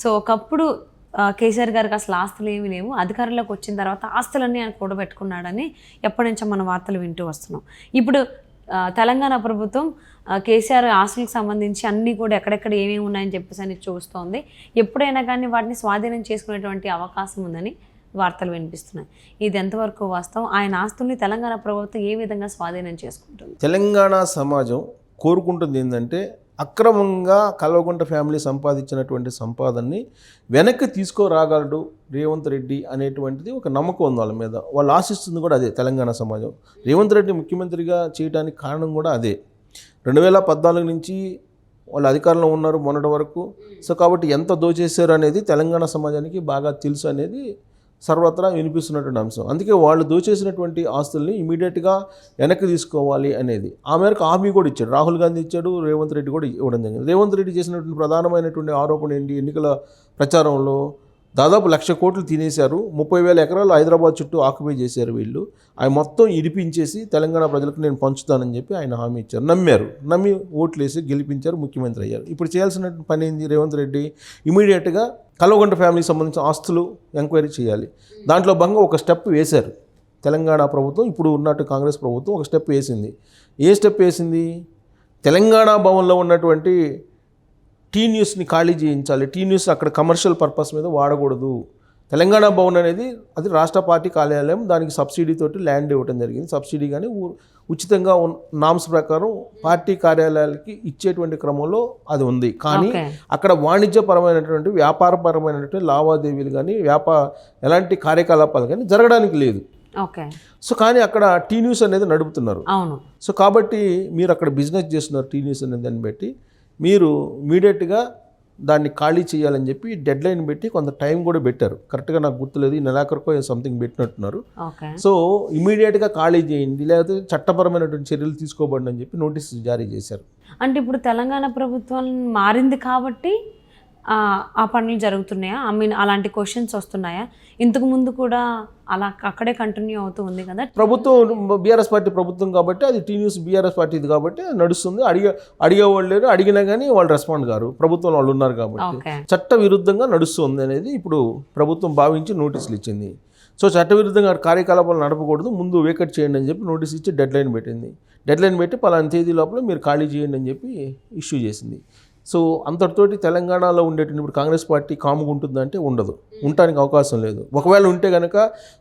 So ఒకప్పుడు కేసీఆర్ గారికి అసలు ఆస్తులు ఏమీ లేవు. అధికారంలోకి వచ్చిన తర్వాత ఆస్తులన్నీ ఆయన కూడబెట్టుకున్నాడని ఎప్పటి నుంచో మన వార్తలు వింటూ వస్తున్నాం. ఇప్పుడు తెలంగాణ ప్రభుత్వం కేసీఆర్ ఆస్తులకు సంబంధించి అన్నీ కూడా ఎక్కడెక్కడ ఏమేమి ఉన్నాయని చెప్పేసి అని చూస్తోంది. ఎప్పుడైనా కానీ వాటిని స్వాధీనం చేసుకునేటువంటి అవకాశం ఉందని వార్తలు వినిపిస్తున్నాయి. ఇది ఎంతవరకు వాస్తవం? ఆయన ఆస్తుల్ని తెలంగాణ ప్రభుత్వం ఏ విధంగా స్వాధీనం చేసుకుంటుంది? తెలంగాణ సమాజం కోరుకుంటుంది ఏంటంటే అక్రమంగా కల్వకుంట ఫ్యామిలీ సంపాదించినటువంటి సంపాదనని వెనక్కి తీసుకురాగలడు రేవంత్ రెడ్డి అనేటువంటిది ఒక నమ్మకం ఉంది వాళ్ళ మీద. వాళ్ళు ఆశిస్తుంది కూడా అదే తెలంగాణ సమాజం. రేవంత్ రెడ్డి ముఖ్యమంత్రిగా చేయడానికి కారణం కూడా అదే. రెండు వేల పద్నాలుగు నుంచి వాళ్ళు అధికారంలో ఉన్నారు మొన్నటి వరకు. సో కాబట్టి ఎంత దోచేశారు అనేది తెలంగాణ సమాజానికి బాగా తెలుసు అనేది సర్వత్రా వినిపిస్తున్నటువంటి అంశం. అందుకే వాళ్ళు దోచేసినటువంటి ఆస్తుల్ని ఇమీడియట్గా వెనక్కి తీసుకోవాలి అనేది. ఆ మేరకు హామీ కూడా ఇచ్చాడు. రాహుల్ గాంధీ ఇచ్చాడు రేవంత్ రెడ్డి కూడా ఇవ్వడం జరిగింది. రేవంత్ రెడ్డి చేసినటువంటి ప్రధానమైనటువంటి ఆరోపణ ఏంటి? ఎన్నికల ప్రచారంలో దాదాపు లక్ష కోట్లు తినేశారు. ముప్పై వేల ఎకరాలు హైదరాబాద్ చుట్టూ ఆక్యుపై చేశారు వీళ్ళు. అవి మొత్తం ఇడిపించేసి తెలంగాణ ప్రజలకు నేను పంచుతానని చెప్పి ఆయన హామీ ఇచ్చారు. నమ్మారు. నమ్మి ఓట్లేసి గెలిపించారు ముఖ్యమంత్రి అయ్యారు. ఇప్పుడు చేయాల్సిన పని ఏంది? రేవంత్ రెడ్డి ఇమీడియట్గా కల్వగంట ఫ్యామిలీకి సంబంధించిన ఆస్తులు ఎంక్వైరీ చేయాలి. దాంట్లో భాగంగా ఒక స్టెప్ వేశారు. తెలంగాణ ప్రభుత్వం ఇప్పుడు ఉన్నట్టు కాంగ్రెస్ ప్రభుత్వం ఒక స్టెప్ వేసింది. ఏ స్టెప్ వేసింది? తెలంగాణ భవన్లో ఉన్నటువంటి టీ న్యూస్ని ఖాళీ చేయించాలి. టీ న్యూస్ అక్కడ కమర్షియల్ పర్పస్ మీద వాడకూడదు. తెలంగాణ భవన్ అనేది అది రాష్ట్ర పార్టీ కార్యాలయం దానికి సబ్సిడీ తోటి ల్యాండ్ ఇవ్వడం జరిగింది. సబ్సిడీ కానీ ఉచితంగా నామ్స్ ప్రకారం పార్టీ కార్యాలయాలకి ఇచ్చేటువంటి క్రమంలో అది ఉంది. కానీ. అక్కడ వాణిజ్యపరమైనటువంటి వ్యాపారపరమైనటువంటి లావాదేవీలు కానీ వ్యాపార ఎలాంటి కార్యకలాపాలు కానీ జరగడానికి లేదు. ఓకే. సో కానీ అక్కడ టీ న్యూస్ అనేది నడుపుతున్నారు. సో కాబట్టి మీరు అక్కడ బిజినెస్ చేస్తున్నారు టీ న్యూస్ అనే దాన్ని బట్టి. మీరు ఇమీడియట్గా దాన్ని ఖాళీ చేయాలని చెప్పి డెడ్ లైన్ పెట్టి కొంత టైం కూడా పెట్టారు. కరెక్ట్గా నాకు గుర్తులేదు ఈ నెలాఖరుకో సంథింగ్ పెట్టినట్టున్నారు. సో ఇమీడియట్గా ఖాళీ చేయండి లేకపోతే చట్టపరమైనటువంటి చర్యలు తీసుకోబడి అని చెప్పి నోటీస్ జారీ చేశారు. అంటే ఇప్పుడు తెలంగాణ ప్రభుత్వం మారింది కాబట్టి ఆ, పనులు జరుగుతున్నాయా? ఐ మీన్ అలాంటి క్వశ్చన్స్ వస్తున్నాయా? ఇంతకు ముందు కూడా అలా అక్కడే కంటిన్యూ అవుతూ ఉంది కదా? ప్రభుత్వం బీఆర్ఎస్ పార్టీ ప్రభుత్వం కాబట్టి అది టీ న్యూస్ బీఆర్ఎస్ పార్టీది కాబట్టి నడుస్తుంది. అడిగే అడిగేవాళ్ళు లేరు. అడిగినా కానీ వాళ్ళు రెస్పాండ్ కారు. ప్రభుత్వం వాళ్ళు ఉన్నారు కాబట్టి. చట్ట విరుద్ధంగా నడుస్తుంది అనేది ఇప్పుడు ప్రభుత్వం భావించి నోటీసులు ఇచ్చింది. సో చట్ట విరుద్ధంగా కార్యకలాపాలు నడపకూడదు. ముందు వేకట్ చేయండి అని చెప్పి నోటీస్ ఇచ్చి డెడ్ లైన్ పెట్టింది. డెడ్ లైన్ పెట్టి పలానా తేదీ లోపల మీరు ఖాళీ చేయండి అని చెప్పి ఇష్యూ చేసింది. సో అంతటితోటి తెలంగాణలో ఉండేటువంటి ఇప్పుడు కాంగ్రెస్ పార్టీ కాముగా ఉంటుందంటే ఉండదు. ఉండటానికి అవకాశం లేదు. ఒకవేళ ఉంటే కనుక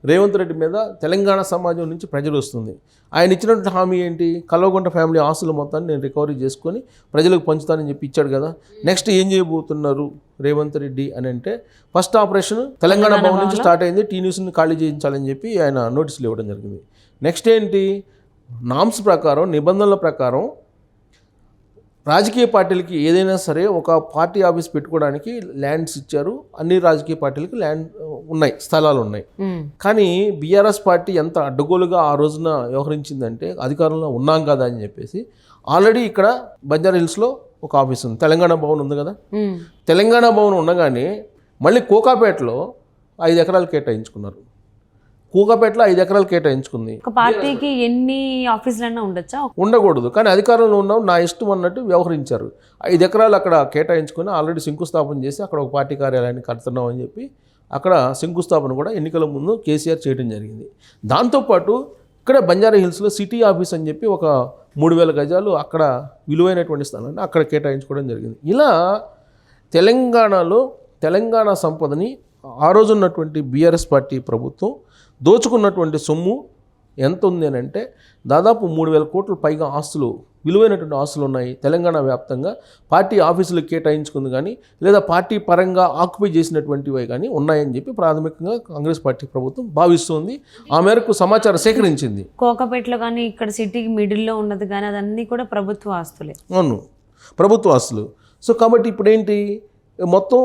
రేవంత్ రెడ్డి మీద తెలంగాణ సమాజం నుంచి ప్రజలు వస్తుంది. ఆయన ఇచ్చినటువంటి హామీ ఏంటి? కల్వకుంట ఫ్యామిలీ ఆస్తులు మొత్తాన్ని నేను రికవరీ చేసుకొని ప్రజలకు పంచుతానని చెప్పి ఇచ్చాడు కదా. నెక్స్ట్ ఏం చేయబోతున్నారు రేవంత్ రెడ్డి అని అంటే ఫస్ట్ ఆపరేషన్ తెలంగాణ భవన్ నుంచి స్టార్ట్ అయింది. టీ న్యూస్ని ఖాళీ చేయించాలని చెప్పి ఆయన నోటీసులు ఇవ్వడం జరిగింది. నెక్స్ట్ ఏంటి? నామ్స్ ప్రకారం నిబంధనల ప్రకారం రాజకీయ పార్టీలకి ఏదైనా సరే ఒక పార్టీ ఆఫీస్ పెట్టుకోవడానికి ల్యాండ్స్ ఇచ్చారు. అన్ని రాజకీయ పార్టీలకి ల్యాండ్ ఉన్నాయి స్థలాలు ఉన్నాయి. కానీ బీఆర్ఎస్ పార్టీ ఎంత అడ్డగోలుగా ఆ రోజున వ్యవహరించిందంటే అధికారంలో ఉన్నాం కదా అని చెప్పేసి ఆల్రెడీ ఇక్కడ బంజారా హిల్స్లో ఒక ఆఫీస్ ఉంది. తెలంగాణ భవన్ ఉంది కదా? తెలంగాణ భవన్ ఉండగానే మళ్ళీ కోకాపేటలో ఐదు ఎకరాలు కేటాయించుకున్నారు. కోకాపేటలో ఐదు ఎకరాలు కేటాయించుకుంది. ఒక పార్టీకి ఎన్ని ఆఫీసులైనా ఉండొచ్చా? ఉండకూడదు. కానీ అధికారంలో ఉన్నాం నా ఇష్టం అన్నట్టు వ్యవహరించారు. ఐదు ఎకరాలు అక్కడ కేటాయించుకొని ఆల్రెడీ శంకుస్థాపన చేసి అక్కడ ఒక పార్టీ కార్యాలయాన్ని కడుతున్నాం అని చెప్పి అక్కడ శంకుస్థాపన కూడా ఎన్నికల ముందు కేసీఆర్ చేయడం జరిగింది. దాంతోపాటు ఇక్కడ బంజారా హిల్స్లో సిటీ ఆఫీస్ అని చెప్పి ఒక మూడు వేల గజాలు అక్కడ విలువైనటువంటి స్థలాన్ని అక్కడ కేటాయించుకోవడం జరిగింది. ఇలా తెలంగాణలో తెలంగాణ సంపదని ఆ రోజు ఉన్నటువంటి బీఆర్ఎస్ పార్టీ ప్రభుత్వం దోచుకున్నటువంటి సొమ్ము ఎంత ఉంది అని అంటే దాదాపు మూడు వేల కోట్ల పైగా ఆస్తులు విలువైనటువంటి ఆస్తులు ఉన్నాయి తెలంగాణ వ్యాప్తంగా. పార్టీ ఆఫీసులకు కేటాయించుకుంది కానీ లేదా పార్టీ పరంగా ఆక్యుపై చేసినటువంటివి కానీ ఉన్నాయని చెప్పి ప్రాథమికంగా కాంగ్రెస్ పార్టీ ప్రభుత్వం భావిస్తోంది. ఆ మేరకు సమాచారం సేకరించింది. కోకపేటలో కానీ ఇక్కడ సిటీకి మిడిల్లో ఉన్నది కానీ అదన్నీ కూడా ప్రభుత్వ ఆస్తులే. అవును ప్రభుత్వ ఆస్తులు. సో కాబట్టి ఇప్పుడు ఏంటి మొత్తం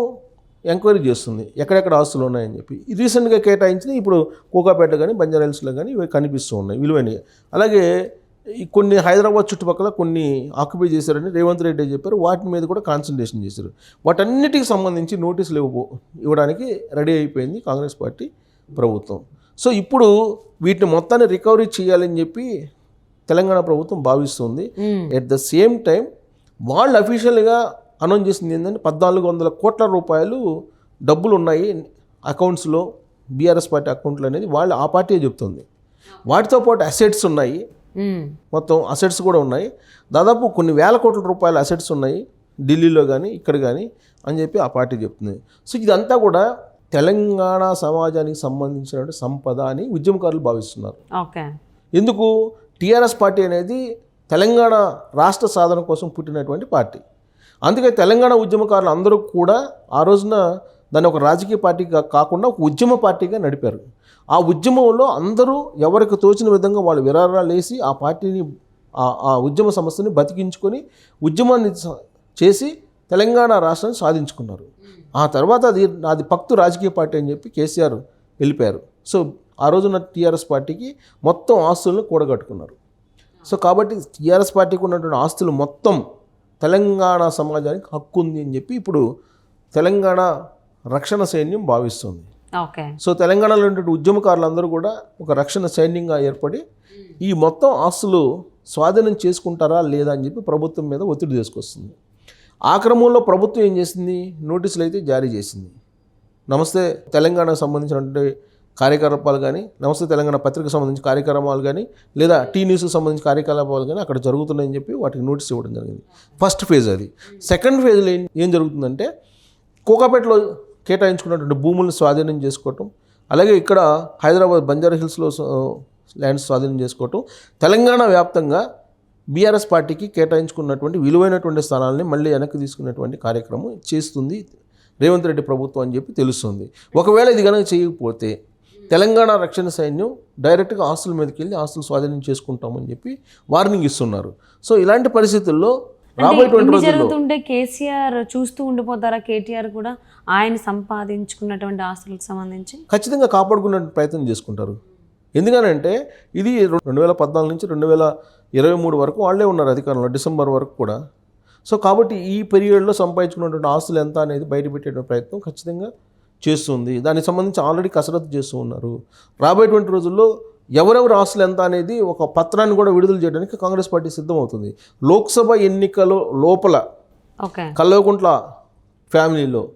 ఎంక్వైరీ చేస్తుంది. ఎక్కడెక్కడ ఆస్తులు ఉన్నాయని చెప్పి. రీసెంట్గా కేటాయించిన ఇప్పుడు కోకాపేట కానీ బంజారా హిల్స్లో కానీ ఇవి కనిపిస్తూ ఉన్నాయి విలువైనవి. అలాగే ఈ కొన్ని హైదరాబాద్ చుట్టుపక్కల కొన్ని ఆక్యుపై చేశారని రేవంత్ రెడ్డి చెప్పారు. వాటి మీద కూడా కాన్సన్ట్రేషన్ చేశారు. వాటన్నిటికి సంబంధించి నోటీసులు ఇవ్వ ఇవ్వడానికి రెడీ అయిపోయింది కాంగ్రెస్ పార్టీ ప్రభుత్వం. సో ఇప్పుడు వీటిని మొత్తాన్ని రికవరీ చేయాలని చెప్పి తెలంగాణ ప్రభుత్వం భావిస్తుంది. ఎట్ ద సేమ్ టైం వాళ్ళు అఫీషియల్గా అనౌన్స్ చేసింది ఏంటంటే పద్నాలుగు వందల కోట్ల రూపాయలు డబ్బులు ఉన్నాయి అకౌంట్స్లో బీఆర్ఎస్ పార్టీ అకౌంట్లు అనేది వాళ్ళు ఆ పార్టీ చెప్తుంది. వాటితో పాటు అసెట్స్ ఉన్నాయి. మొత్తం అసెట్స్ కూడా ఉన్నాయి. దాదాపు కొన్ని వేల కోట్ల రూపాయల అసెట్స్ ఉన్నాయి. ఢిల్లీలో కానీ ఇక్కడ కానీ అని చెప్పి ఆ పార్టీ చెప్తుంది. సో ఇదంతా కూడా తెలంగాణ సమాజానికి సంబంధించినటువంటి సంపద అని ఉద్యమకారులు భావిస్తున్నారు. ఓకే. ఎందుకు? టీఆర్ఎస్ పార్టీ అనేది తెలంగాణ రాష్ట్ర సాధన కోసం పుట్టినటువంటి పార్టీ. అందుకే తెలంగాణ ఉద్యమకారులు అందరూ కూడా ఆ రోజున దాన్ని ఒక రాజకీయ పార్టీగా కాకుండా ఒక ఉద్యమ పార్టీగా నడిపారు. ఆ ఉద్యమంలో అందరూ ఎవరికి తోచిన విధంగా వాళ్ళు విరారాలు వేసి ఆ పార్టీని ఆ- ఉద్యమ సమస్యని బతికించుకొని ఉద్యమాన్ని చేసి తెలంగాణ రాష్ట్రాన్ని సాధించుకున్నారు. ఆ తర్వాత అది అది పక్తు రాజకీయ పార్టీ అని చెప్పి కేసీఆర్ వెళ్ళిపోయారు. సో ఆ రోజున టీఆర్ఎస్ పార్టీకి మొత్తం ఆస్తులను కూడగట్టుకున్నారు. సో కాబట్టి టీఆర్ఎస్ పార్టీకి ఉన్నటువంటి ఆస్తులు మొత్తం తెలంగాణ సమాజానికి హక్కు ఉంది అని చెప్పి ఇప్పుడు తెలంగాణ రక్షణ సైన్యం భావిస్తుంది. ఓకే. సో తెలంగాణలో ఉన్నటువంటి ఉద్యమకారులందరూ కూడా ఒక రక్షణ సైన్యంగా ఏర్పడి ఈ మొత్తం ఆస్తులు స్వాధీనం చేసుకుంటారా లేదా అని చెప్పి ప్రభుత్వం మీద ఒత్తిడి తీసుకొస్తుంది. ఆ క్రమంలో ప్రభుత్వం ఏం చేసింది? నోటీసులు అయితే జారీ చేసింది. నమస్తే తెలంగాణకు సంబంధించినటువంటి కార్యకలాపాలు కానీ నమస్తే తెలంగాణ పత్రికకు సంబంధించిన కార్యక్రమాలు కానీ లేదా టీ న్యూస్కి సంబంధించిన కార్యకలాపాలు కానీ అక్కడ జరుగుతున్నాయని చెప్పి వాటికి నోటీస్ ఇవ్వడం జరిగింది. ఫస్ట్ ఫేజ్ అది. సెకండ్ ఫేజ్లో ఏం ఏం జరుగుతుందంటే కోకాపేటలో కేటాయించుకున్నటువంటి భూములను స్వాధీనం చేసుకోవటం అలాగే ఇక్కడ హైదరాబాద్ బంజారా హిల్స్లో ల్యాండ్స్ స్వాధీనం చేసుకోవటం తెలంగాణ వ్యాప్తంగా బీఆర్ఎస్ పార్టీకి కేటాయించుకున్నటువంటి విలువైనటువంటి స్థలాలని మళ్ళీ వెనక్కి తీసుకున్నటువంటి కార్యక్రమం చేస్తుంది రేవంత్ రెడ్డి ప్రభుత్వం అని చెప్పి తెలుస్తుంది. ఒకవేళ ఇది కనుక చేయకపోతే తెలంగాణ రక్షణ సైన్యం డైరెక్ట్గా ఆస్తుల మీదకి వెళ్ళి ఆస్తులు స్వాధీనం చేసుకుంటామని చెప్పి వార్నింగ్ ఇస్తున్నారు. సో ఇలాంటి పరిస్థితుల్లో రాబోయేటువంటి జరుగుతుంటే కేసీఆర్ చూస్తూ ఉండిపోతారా? కేటీఆర్ కూడా ఆయన సంపాదించుకున్నటువంటి ఆస్తులకు సంబంధించి? ఖచ్చితంగా కాపాడుకునే ప్రయత్నం చేసుకుంటారు. ఎందుకనంటే ఇది రెండు వేల పద్నాలుగు నుంచి రెండు వేల ఇరవై మూడు వరకు వాళ్ళే ఉన్నారు అధికారంలో డిసెంబర్ వరకు కూడా. సో కాబట్టి ఈ పీరియడ్లో సంపాదించుకున్నటువంటి ఆస్తులు ఎంత అనేది బయటపెట్టే ప్రయత్నం ఖచ్చితంగా చేస్తుంది. దానికి సంబంధించి ఆల్రెడీ కసరత్తు చేస్తూ ఉన్నారు. రాబోయేటువంటి రోజుల్లో ఎవరెవరు ఆస్తులు ఎంత అనేది ఒక పత్రాన్ని కూడా విడుదల చేయడానికి కాంగ్రెస్ పార్టీ సిద్ధమవుతుంది. లోక్సభ ఎన్నికల లోపల కల్వకుంట్ల ఫ్యామిలీలో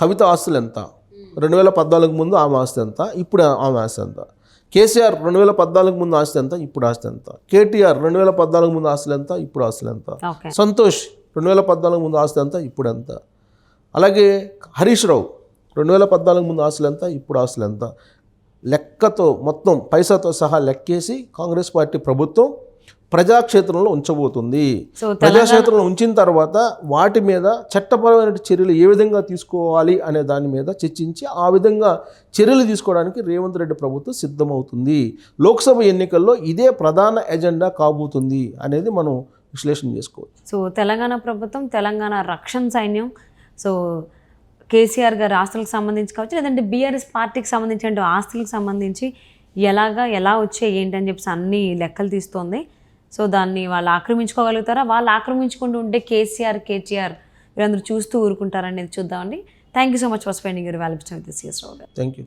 కవిత ఆస్తులు ఎంత? రెండు వేల పద్నాలుగు ముందు ఆమె ఆస్తి ఎంత? ఇప్పుడు ఆమె ఆస్తి ఎంత? కేసీఆర్ రెండు వేల పద్నాలుగు ముందు ఆస్తి ఎంత? ఇప్పుడు ఆస్తి ఎంత? కేటీఆర్ రెండు వేల పద్నాలుగు ముందు ఆస్తులు ఎంత? ఇప్పుడు ఆస్తులు ఎంత? సంతోష్ రెండు వేల పద్నాలుగు ముందు ఆస్తి ఎంత? ఇప్పుడు ఎంత? అలాగే హరీష్ రావు రెండు వేల పద్నాలుగు ముందు ఆస్తులు ఎంత ఇప్పుడు ఆస్తులు ఎంత? లెక్కతో మొత్తం పైసాతో సహా లెక్కేసి కాంగ్రెస్ పార్టీ ప్రభుత్వం ప్రజాక్షేత్రంలో ఉంచబోతుంది. ప్రజాక్షేత్రంలో ఉంచిన తర్వాత వాటి మీద చట్టపరమైన చర్యలు ఏ విధంగా తీసుకోవాలి అనే దాని మీద చర్చించి ఆ విధంగా చర్యలు తీసుకోవడానికి రేవంత్ రెడ్డి ప్రభుత్వం సిద్ధమవుతుంది. లోక్సభ ఎన్నికల్లో ఇదే ప్రధాన ఎజెండా కాబోతుంది అనేది మనం విశ్లేషణ చేసుకోవచ్చు. సో తెలంగాణ ప్రభుత్వం తెలంగాణ రక్షణ సైన్యం సో కేసీఆర్ గారు ఆస్తులకు సంబంధించి కావచ్చు లేదంటే బీఆర్ఎస్ పార్టీకి సంబంధించిన ఆస్తులకు సంబంధించి ఎలాగా ఎలా వచ్చాయి ఏంటి అని చెప్పేసి అన్ని లెక్కలు తీస్తోంది. సో దాన్ని వాళ్ళు ఆక్రమించుకోగలుగుతారా? వాళ్ళు ఆక్రమించుకుంటూ ఉంటే కేసీఆర్ కేటీఆర్ వీళ్ళందరూ చూస్తూ ఊరుకుంటారనేది చూద్దామండి. Thank you so much for spending your values with CS Rao garu thank you